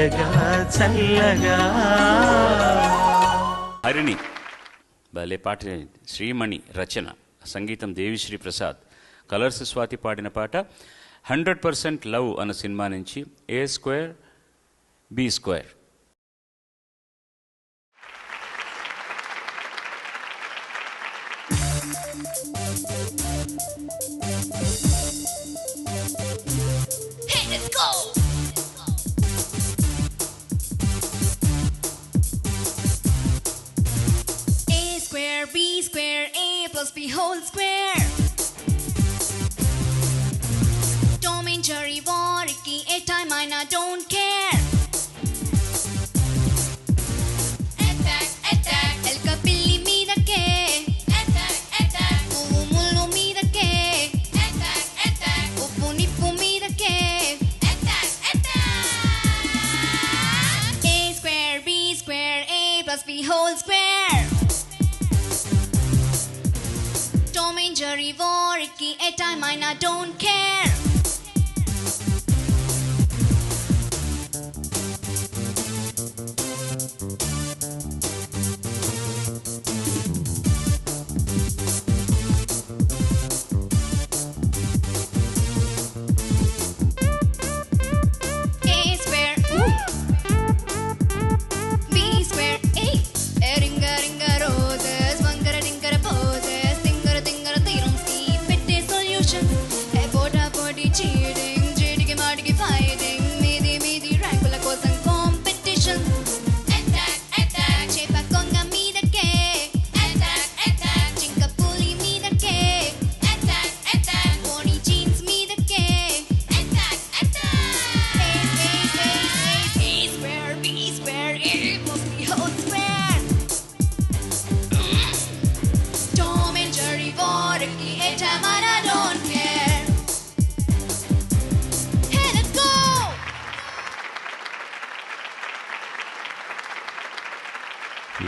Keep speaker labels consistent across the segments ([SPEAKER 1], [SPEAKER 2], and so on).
[SPEAKER 1] చల్లగా.
[SPEAKER 2] హరిణి భలే పాట శ్రీమణి రచన సంగీతం దేవిశ్రీ ప్రసాద్. కలర్స్ స్వాతి పాడిన పాట హండ్రెడ్ పర్సెంట్ లవ్ అన్న సినిమా నుంచి A square B square.
[SPEAKER 3] Hey, let's go! B whole square. I don't care.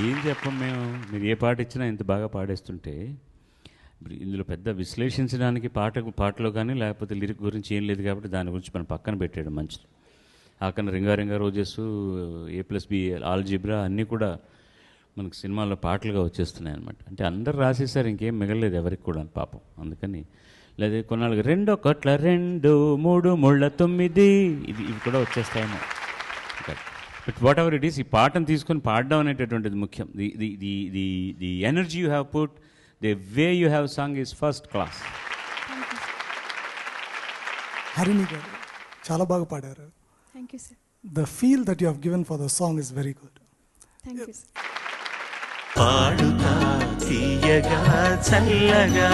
[SPEAKER 3] ఏం
[SPEAKER 2] చెప్పం మేము? మీరు ఏ పాట ఇచ్చినా ఇంత బాగా పాడేస్తుంటే ఇందులో పెద్ద విశ్లేషించడానికి పాట పాటలో కానీ లేకపోతే లిరిక్ గురించి ఏం లేదు కాబట్టి దాని గురించి మనం పక్కన పెట్టేయడం మంచిది. ఆకన ring a ring a roses A plus B algebra అన్నీ కూడా మనకు సినిమాల్లో పాటలుగా వచ్చేస్తున్నాయి అనమాట అంటే అందరు రాసేసారు ఇంకేం మిగలలేదు ఎవరికి కూడా పాపం. అందుకని లేదా కొన్నాళ్ళకి రెండో కొట్ల రెండు మూడు ముళ్ళ తొమ్మిది ఇది ఇవి కూడా వచ్చేస్తాయేమో. But whatever it is ఈ పాటను తీసుకొని పాడడం అనేటటువంటిది ముఖ్యం. The the the the the energy you have put the way you have song is first class
[SPEAKER 4] Harini గారు చాలా బాగా పాడారు.
[SPEAKER 5] Thank you sir
[SPEAKER 4] the feel that you have given for the song is very good
[SPEAKER 5] thank you sir
[SPEAKER 1] Paduta Theeyaga Challaga